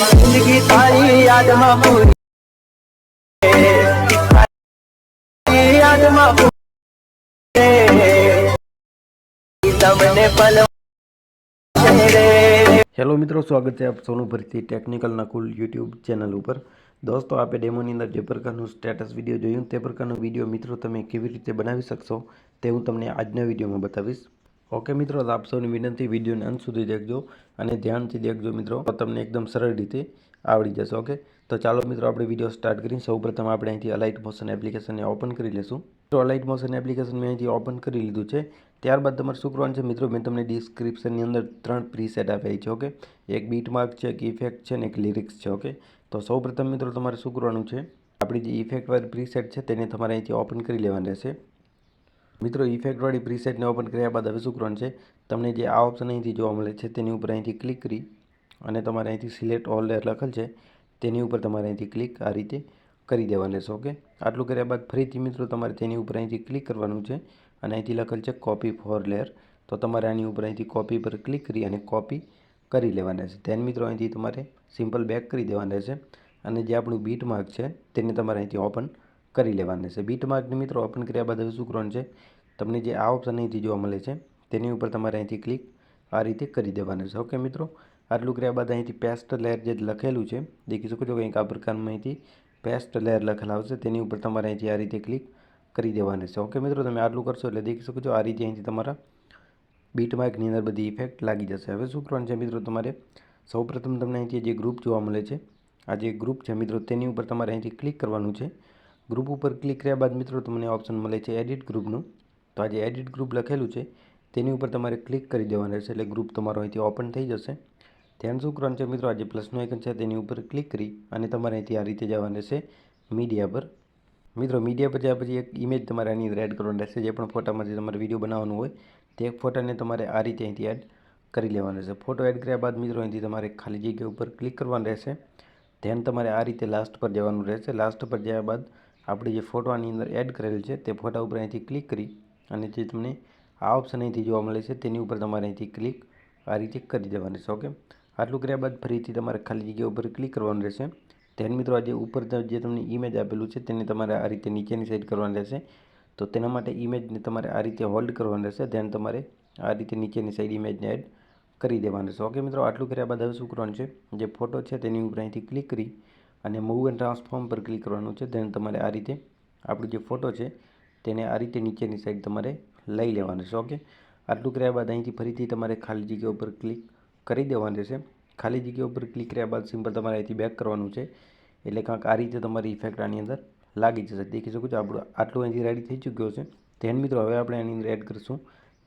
જિંદગી તારી યાદમાં પૂરી હેલો મિત્રો, સ્વાગત છે આપ સૌનું ફરીથી ટેકનિકલના કુલ યુટ્યુબ ચેનલ ઉપર. દોસ્તો, આપે ડેમોની અંદર જે પ્રકારનું સ્ટેટસ વીડિયો જોયું, તે પ્રકારનો વીડિયો મિત્રો તમે કેવી રીતે બનાવી શકશો, તે હું તમને આજના વિડીયોમાં બતાવીશ. ઓકે મિત્રો આપ સૌની વિનંતી વિડીયોને અંત સુધી દેખજો અને ધ્યાનથી દેખજો મિત્રો તમને એકદમ સરળ રીતે આવડી જશે, ઓકે? તો ચાલો મિત્રો, આપણે વીડિયો સ્ટાર્ટ કરીને સૌપ્રથમ આપણે અહીંથી અલાઇટ મોશન એપ્લિકેશનને ઓપન કરી લઈશું તો અલાઇટ મોશન એપ્લિકેશન મેં અહીંથી ઓપન કરી લીધું છે. ત્યારબાદ તમારે શું કરવાનું છે મિત્રો, મેં તમને ડિસ્ક્રિપ્શનની અંદર ત્રણ પ્રીસેટ આપેલી છે, ઓકે? એક બીટ માર્ક છે, એક ઇફેક્ટ છે ને એક લિરિક્સ છે, ઓકે? તો સૌપ્રથમ મિત્રો, તમારે શું કરવાનું છે. આપણી જે ઇફેક્ટવાળી પ્રીસેટ છે, તેને તમારે અહીંથી ઓપન કરી લેવાની રહેશે. મિત્રો ઇફેક્ટવાળી પ્રીસેટને ઓપન કર્યા બાદ હવે શું છે? તમને જે આ ઓપ્શન અહીંથી જોવા મળે છે, તેની ઉપર અહીંથી ક્લિક કરી અને તમારે અહીંથી સિલેક્ટ ઓલ લેયર લખેલ છે, તેની ઉપર તમારે અહીંથી ક્લિક આ રીતે કરી દેવાનું રહેશે ઓકે આટલું કર્યા બાદ ફરીથી મિત્રો, તમારે તેની ઉપર અહીંથી ક્લિક કરવાનું છે અને અહીંથી લખેલ છે કોપી ફોર લેયર તો તમારે આની ઉપર અહીંથી કોપી પર ક્લિક કરી અને કોપી કરી લેવાના છે ધ્યાન મિત્રો, અહીંથી તમારે સિમ્પલ બેક કરી દેવાના રહેશે અને જે આપણું બીટ માર્ક છે, તેને તમારે અહીંથી ઓપન કરી લેવાના છે. બીટ માર્કને મિત્રો, ઓપન કર્યા બાદ હવે શું કરવાનું છે? તમને જે આ ઓપ્શન અહીંથી જોવા મળે છે, તેની ઉપર તમારે અહીંથી ક્લિક આ રીતે કરી દેવાનું છે. ઓકે મિત્રો, આટલું કર્યા બાદ અહીંથી પેસ્ટ લેયર જે લખેલું છે, દેખી શકો છો કંઈક આ પ્રકારમાં અહીંથી પેસ્ટ લેયર લખેલા આવશે, તેની ઉપર તમારે અહીંથી આ રીતે ક્લિક કરી દેવાની છે. ઓકે મિત્રો, તમે આટલું કરશો એટલે દેખી શકો છો આ રીતે અહીંથી તમારા બીટ માર્કની અંદર બધી ઇફેક્ટ લાગી જશે. હવે શું કરવાનું છે મિત્રો તમારે? સૌપ્રથમ તમને અહીંથી જે ગ્રુપ જોવા મળે છે, આ જે ગ્રુપ છે મિત્રો, તેની ઉપર તમારે અહીંથી ક્લિક કરવાનું છે. ગ્રુપ ઉપર ક્લિક કર્યા બાદ મિત્રો તમને ઓપ્શન મળે છે એડિટ ગ્રુપનું. તો આ જે એડિટ ગ્રુપ લખેલું છે. તેની ઉપર તમારે ક્લિક કરી દેવાનું રહેશે એટલે ગ્રુપ તમારો અહીંથી ઓપન થઈ જશે. ધ્યાન શું કરવાનું છે મિત્રો? આ જે પ્લસનું આઇકન છે, તેની ઉપર ક્લિક કરી અને તમારે અહીંથી આ રીતે જવાનું રહેશે મીડિયા પર. મિત્રો મીડિયા જ્યાં પછી એક ઇમેજ તમારે આની અંદર એડ કરવાની રહેશે. જે પણ ફોટામાંથી તમારે વીડિયો બનાવવાનું હોય, તે ફોટાને તમારે આ રીતે અહીંથી એડ કરી લેવાનો રહેશે. ફોટો એડ કર્યા બાદ મિત્રો અહીંથી તમારે ખાલી જગ્યા ઉપર ક્લિક કરવાનું રહેશે. ધ્યાન તમારે આ રીતે લાસ્ટ પર જવાનું રહેશે. લાસ્ટ પર જયા બાદ આપણે જે ફોટો આની અંદર એડ કરેલ છે, તે ફોટા ઉપર અહીંથી ક્લિક કરી અને જે તમને આ ઓપ્શન અહીંથી જોવા મળે છે, તેની ઉપર તમારે અહીંથી ક્લિક આ રીતે કરી દેવાની છે ઓકે આટલું કર્યા બાદ ફરીથી તમારે ખાલી જગ્યા ઉપર ક્લિક કરવાનું રહેશે. ધ્યાન મિત્રો, આ જે ઉપર જે તમને ઇમેજ આપેલું છે, તેને તમારે આ રીતે નીચેની સાઈડ કરવાની રહેશે. તો તેના માટે ઇમેજને તમારે આ રીતે હોલ્ડ કરવાનું રહેશે. ધ્યાન તમારે આ રીતે નીચેની સાઈડ ઇમેજને એડ કરી દેવાનું છે ઓકે મિત્રો? આટલું કર્યા બાદ હવે શું કરવાનું છે? જે ફોટો છે, તેની ઉપર અહીંથી ક્લિક કરી અને મૂવ એન્ડ ટ્રાન્સફોર્મ પર ક્લિક કરવાનું છે. તેને તમારે આ રીતે આપણો જે ફોટો છે, તેને આ રીતે નીચેની સાઈડ તમારે લઈ લેવાનું છે ઓકે આટલું કર્યા બાદ અહીંથી ફરીથી તમારે ખાલી જગ્યા ઉપર ક્લિક કરી દેવાનું રહેશે ખાલી જગ્યા ઉપર ક્લિક કર્યા બાદ સિમ્પલ તમારે અહીંથી બેક કરવાનું છે. એટલે કાંક આ રીતે તમારી ઇફેક્ટ આની અંદર લાગી જશે. દેખી શકો છો, આપણું આટલું અહીંથી રેડી થઈ ચૂક્યો છે. ધ્યાન મિત્રો, હવે આપણે આની અંદર એડ કરીશું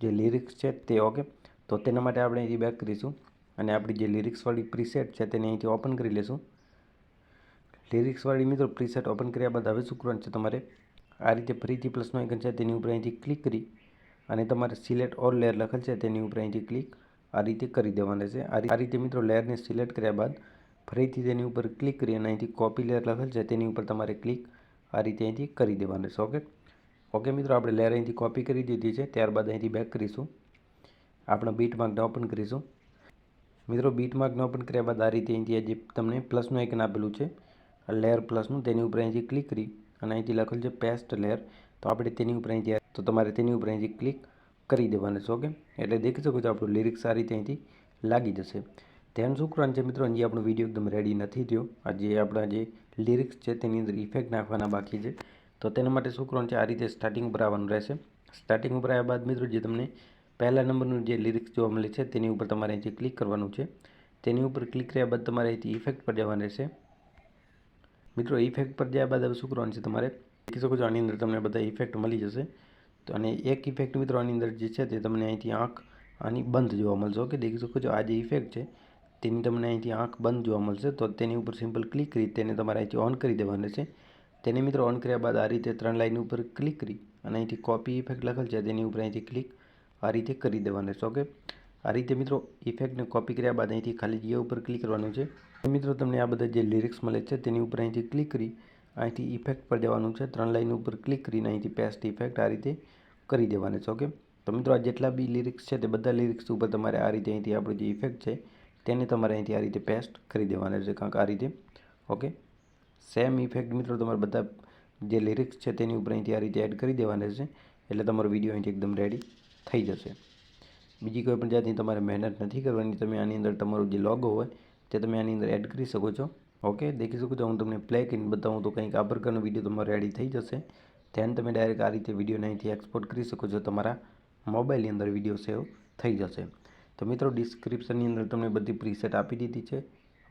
જે લિરિક્સ છે તે ઓકે તો તેના માટે આપણે અહીંથી બેક કરીશું અને આપણી જે લિરિક્સવાળી પ્રીસેટ છે, તેને અહીંથી ઓપન કરી લેશું. લિરિક્સવાળી મિત્રો પ્રીસેટ ઓપન કર્યા બાદ હવે શું છે? તમારે આ રીતે ફરીથી પ્લસનો આઇકન છે, તેની ઉપર અહીંથી ક્લિક કરી અને તમારે સિલેક્ટ ઓલ લેયર લખેલ છે, તેની ઉપર અહીંથી ક્લિક આ રીતે કરી દેવાનું છે. આ આ રીતે મિત્રો લેયરને સિલેક્ટ કર્યા બાદ ફરીથી તેની ઉપર ક્લિક કરી અને અહીંથી કોપી લેયર લખેલ છે, તેની ઉપર તમારે ક્લિક આ રીતે અહીંથી કરી દેવાનું છે. ઓકે? ઓકે મિત્રો, આપણે લેયર અહીંથી કોપી કરી દીધી છે. ત્યારબાદ અહીંથી બેક કરીશું. આપણા બીટ માર્કને ઓપન કરીશું. મિત્રો બીટ માર્કને ઓપન કર્યા બાદ આ રીતે અહીંથી જે તમને પ્લસનું આઇકન આપેલું છે. લેયર પ્લસનું તેની ઉપર અહીંથી ક્લિક કરી અને અહીંથી લખેલ છે પેસ્ટ લેયર તો આપણે તેની ઉપર અહીંથી તો તમારે તેની ઉપર અહીંથી ક્લિક કરી દેવાનું છે ઓકે એટલે દેખી શકો છો આપણું લિરિક્સ આ રીતે અહીંથી લાગી જશે. ધ્યાન શું છે મિત્રો, હજી આપણો વીડિયો એકદમ રેડી નથી થયો. આ જે આપણા જે લિરિક્સ છે તેની અંદર ઇફેક્ટ નાખવાના બાકી છે. તો તેના માટે શું છે આ રીતે સ્ટાર્ટિંગ ઉપર આવવાનું રહેશે. સ્ટાર્ટિંગ ઉપર આવ્યા બાદ મિત્રો, જે તમને પહેલા નંબરનું જે લિરિક્સ જોવા મળે છે, તેની ઉપર તમારે અહીંથી ક્લિક કરવાનું છે. તેની ઉપર ક્લિક કર્યા બાદ તમારે અહીંથી ઇફેક્ટ પર જવાનું રહેશે. મિત્રો ઇફેક્ટ પર જ્યાં બાદ હવે શું કરવાનું છે તમારે લખી શકો છો આની અંદર તમને બધા ઇફેક્ટ મળી જશે. તો અને એક ઇફેક્ટ મિત્રો આની અંદર જે છે તે તમને અહીંથી આંખ આની બંધ જોવા મળશે. ઓકે, દેખી શકો છો આ જે ઇફેક્ટ છે, તેની તમને અહીંથી આંખ બંધ જોવા મળશે. તો તેની ઉપર સિમ્પલ ક્લિક કરી તેને તમારે અહીંથી ઓન કરી દેવાનું છે. તેને મિત્રો ઓન કર્યા બાદ આ રીતે ત્રણ લાઇન ઉપર ક્લિક કરી અને અહીંથી કોપી ઇફેક્ટ લખેલ છે, તેની ઉપર અહીંથી ક્લિક આ રીતે કરી દેવાનું છે. ઓકે, આ રીતે મિત્રો ઇફેક્ટને કોપી કર્યા બાદ અહીંથી ખાલી જગ્યા ઉપર ક્લિક કરવાનું છે. મિત્રો, તમને આ બધા જે લિરિક્સ મળે છે, તેની ઉપર અહીંથી ક્લિક કરી, અહીંથી ઇફેક્ટ પર જવાનું છે. ત્રણ લાઇન ઉપર ક્લિક કરીને અહીંથી પેસ્ટ ઇફેક્ટ આ રીતે કરી દેવાનું છે ઓકે તો મિત્રો, આ જેટલા બી લિરિક્સ છે, તે બધા લિરિક્સ ઉપર તમારે આ રીતે અહીંથી આપણું જે ઇફેક્ટ છે, તેને તમારે અહીંથી આ રીતે પેસ્ટ કરી દેવાના છે, કાંક આ રીતે ઓકે સેમ ઇફેક્ટ મિત્રો, તમારે બધા જે લિરિક્સ છે, તેની ઉપર અહીંથી આ રીતે એડ કરી દેવાના છે, એટલે તમારો વીડિયો અહીંથી એકદમ રેડી થઈ જશે. બીજી કોઈ પણ જાતની તમારે મહેનત નથી કરવાની, તમે આની અંદર તમારો જે લોગો હોય તે તમે આની અંદર એડ કરી શકો છો. ઓકે દેખી શકો છો, હું તમને પ્લે કરીને બતાવું તો કંઈક આ પ્રકારનો વીડિયો તમારો રેડી થઈ જશે. ધ્યાન તમે ડાયરેક્ટ આ રીતે વિડીયોને અહીંથી એક્સપોર્ટ કરી શકો છો, તમારા મોબાઈલની અંદર વીડિયો સેવ થઈ જશે. તો મિત્રો ડિસ્ક્રિપ્શનની અંદર તમને બધી પ્રીસેટ આપી દીધી છે.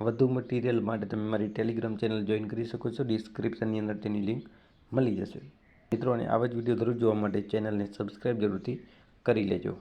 વધુ મટીરિયલ માટે તમે મારી ટેલિગ્રામ ચેનલ જોઈન કરી શકો છો. ડિસ્ક્રિપ્શનની અંદર તેની લિંક મળી જશે. મિત્રો, અને આવા જ વીડિયો દરરોજ જોવા માટે ચેનલને સબસ્ક્રાઈબ જરૂરથી કરી લેજો.